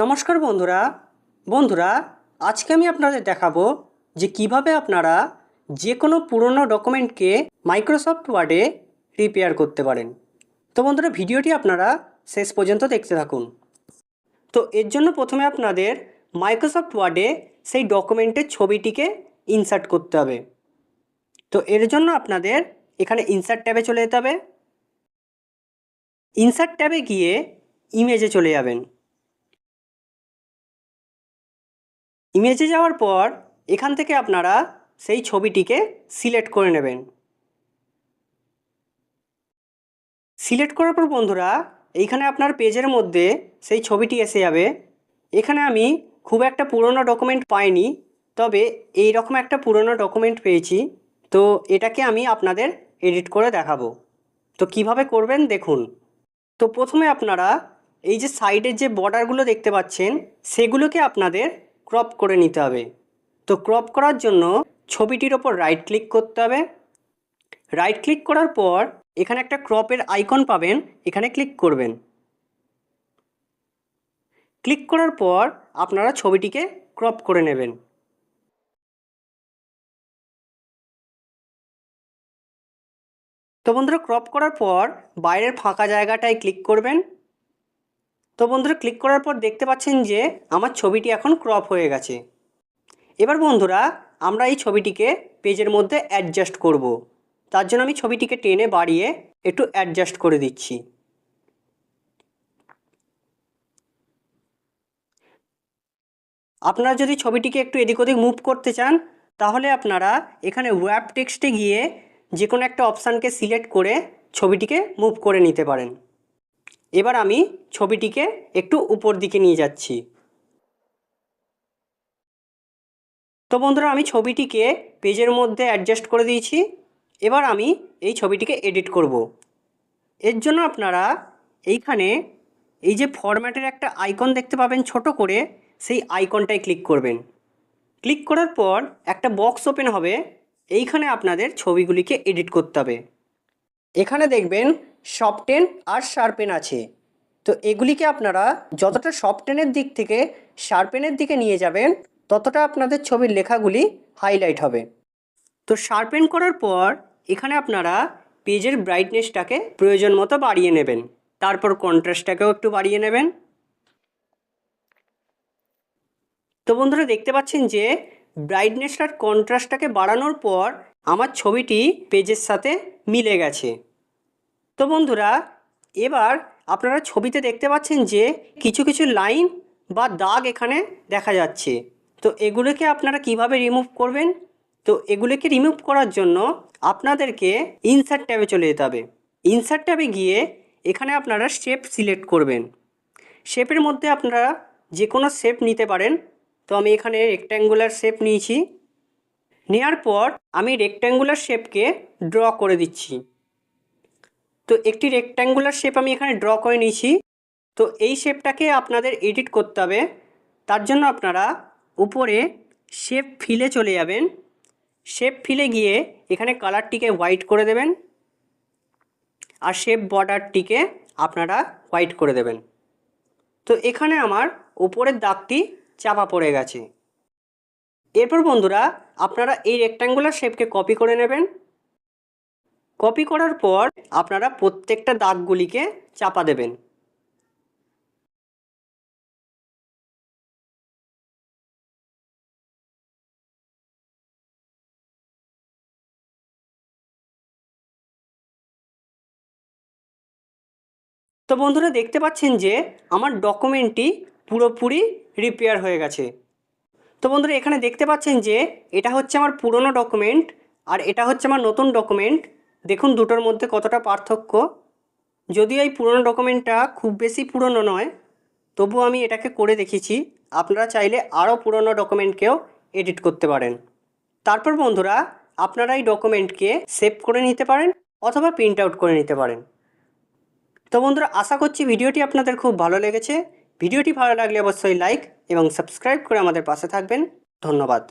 নমস্কার বন্ধুরা। বন্ধুরা, আজকে আমি আপনাদের দেখাবো যে কীভাবে আপনারা যে কোনো পুরনো ডকুমেন্টকে মাইক্রোসফট ওয়ার্ডে রিপেয়ার করতে পারেন। তো বন্ধুরা, ভিডিওটি আপনারা শেষ পর্যন্ত দেখতে থাকুন। তো এর জন্য প্রথমে আপনাদের মাইক্রোসফট ওয়ার্ডে সেই ডকুমেন্টের ছবিটিকে ইনসার্ট করতে হবে। তো এর জন্য আপনাদের এখানে ইনসার্ট ট্যাবে চলে যেতে হবে। ইনসার্ট ট্যাবে গিয়ে ইমেজে চলে যাবেন। ইমেজে যাওয়ার পর এখান থেকে আপনারা সেই ছবিটিকে সিলেক্ট করে নেবেন। সিলেক্ট করার পর বন্ধুরা, এইখানে আপনার পেজের মধ্যে সেই ছবিটি এসে যাবে। এখানে আমি খুব একটা পুরনো ডকুমেন্ট পাইনি, তবে এই রকম একটা পুরনো ডকুমেন্ট পেয়েছি। তো এটাকে আমি আপনাদের এডিট করে দেখাবো। তো কীভাবে করবেন দেখুন। তো প্রথমে আপনারা এই যে সাইডের যে বর্ডারগুলো দেখতে পাচ্ছেন, সেগুলোকে আপনাদের ক্রপ করে নিতে হবে। তো ক্রপ করার জন্য ছবিটির ওপর রাইট ক্লিক করতে হবে। রাইট ক্লিক করার পর এখানে একটা ক্রপের আইকন পাবেন, এখানে ক্লিক করবেন। ক্লিক করার পর আপনারা ছবিটিকে ক্রপ করে নেবেন। তো বন্ধুরা ক্রপ করার পর বাইরের ফাঁকা জায়গাটায় ক্লিক করবেন। তো বন্ধুরা ক্লিক করার পর দেখতে পাচ্ছেন যে আমার ছবিটি এখন ক্রপ হয়ে গেছে। এবার বন্ধুরা আমরা এই ছবিটিকে পেজের মধ্যে অ্যাডজাস্ট করব। তার জন্য আমি ছবিটিকে টেনে বাড়িয়ে একটু অ্যাডজাস্ট করে দিচ্ছি। আপনারা যদি ছবিটিকে একটু এদিক ওদিক মুভ করতে চান, তাহলে আপনারা এখানে ওয়্যাপ টেক্সটে গিয়ে যে কোনো একটা অপশানকে সিলেক্ট করে ছবিটিকে মুভ করে নিতে পারেন। এবার আমি ছবিটিকে একটু উপর দিকে নিয়ে যাচ্ছি। তো বন্ধুরা, আমি ছবিটিকে পেজের মধ্যে অ্যাডজাস্ট করে দিয়েছি। এবার আমি এই ছবিটিকে এডিট করব। এর জন্য আপনারা এইখানে এই যে ফরম্যাটের একটা আইকন দেখতে পাবেন ছোট করে, সেই আইকনটায় ক্লিক করবেন। ক্লিক করার পর একটা বক্স ওপেন হবে। এইখানে আপনাদের ছবিগুলিকে এডিট করতে হবে। এখানে দেখবেন সফটেন আর শার্পেন আছে। তো এগুলিকে আপনারা যতটা সফটেনের দিক থেকে শার্পেনের দিকে নিয়ে যাবেন, ততটা আপনাদের ছবির লেখাগুলি হাইলাইট হবে। তো শার্পেন করার পর এখানে আপনারা পেজের ব্রাইটনেসটাকে প্রয়োজন মতো বাড়িয়ে নেবেন। তারপর কন্ট্রাস্টটাকেও একটু বাড়িয়ে নেবেন। তো বন্ধুরা দেখতে পাচ্ছেন যে ব্রাইটনেস আর কন্ট্রাস্টটাকে বাড়ানোর পর আমার ছবিটি পেজের সাথে মিলে গেছে। তো বন্ধুরা, এবার আপনারা ছবিতে দেখতে পাচ্ছেন যে কিছু কিছু লাইন বা দাগ এখানে দেখা যাচ্ছে। তো এগুলোকে আপনারা কীভাবে রিমুভ করবেন? তো এগুলোকে রিমুভ করার জন্য আপনাদেরকে ইনসার্ট ট্যাবে চলে যেতে হবে। ইনসার্ট ট্যাবে গিয়ে এখানে আপনারা শেপ সিলেক্ট করবেন। শেপের মধ্যে আপনারা যে কোনো শেপ নিতে পারেন। তো আমি এখানে রেক্ট্যাঙ্গুলার শেপ নিয়েছি। নেওয়ার পর আমি রেক্ট্যাঙ্গুলার শেপকে ড্র করে দিচ্ছি। তো একটি রেক্ট্যাঙ্গুলার শেপ আমি এখানে ড্র করে নিয়েছি। তো এই শেপটাকে আপনাদের এডিট করতে হবে। তার জন্য আপনারা উপরে শেপ ফিলে চলে যাবেন। শেপ ফিলে গিয়ে এখানে কালারটিকে হোয়াইট করে দেবেন। আর শেপ বর্ডারটিকে আপনারা হোয়াইট করে দেবেন। তো এখানে আমার উপরের দাগটি চাপা পড়ে গেছে। এরপর বন্ধুরা, আপনারা এই রেক্ট্যাঙ্গুলার শেপকে কপি করে নেবেন। কপি করার পর আপনারা প্রত্যেকটা দাগগুলিকে চাপা দেবেন। তো বন্ধুরা, দেখতে পাচ্ছেন যে আমার ডকুমেন্টটি পুরোপুরি রিপেয়ার হয়ে গেছে। তো বন্ধুরা, এখানে দেখতে পাচ্ছেন যে এটা হচ্ছে আমার পুরনো ডকুমেন্ট আর এটা হচ্ছে আমার নতুন ডকুমেন্ট দেখুন, দুটোর মধ্যে কতটা পার্থক্য। যদিও এই পুরনো ডকুমেন্টটা খুব বেশি পুরনো নয় তবু আমি এটাকে করে দেখেছি আপনারা চাইলে আরও পুরনো ডকুমেন্টকেও এডিট করতে পারেন। তারপর বন্ধুরা, আপনারা এই ডকুমেন্টকে সেভ করে নিতে পারেন অথবা প্রিন্ট আউট করে নিতে পারেন। তো বন্ধুরা, আশা করছি ভিডিওটি আপনাদের খুব ভালো লেগেছে। ভিডিওটি ভালো লাগলে অবশ্যই লাইক এবং সাবস্ক্রাইব করে আমাদের পাশে থাকবেন। ধন্যবাদ।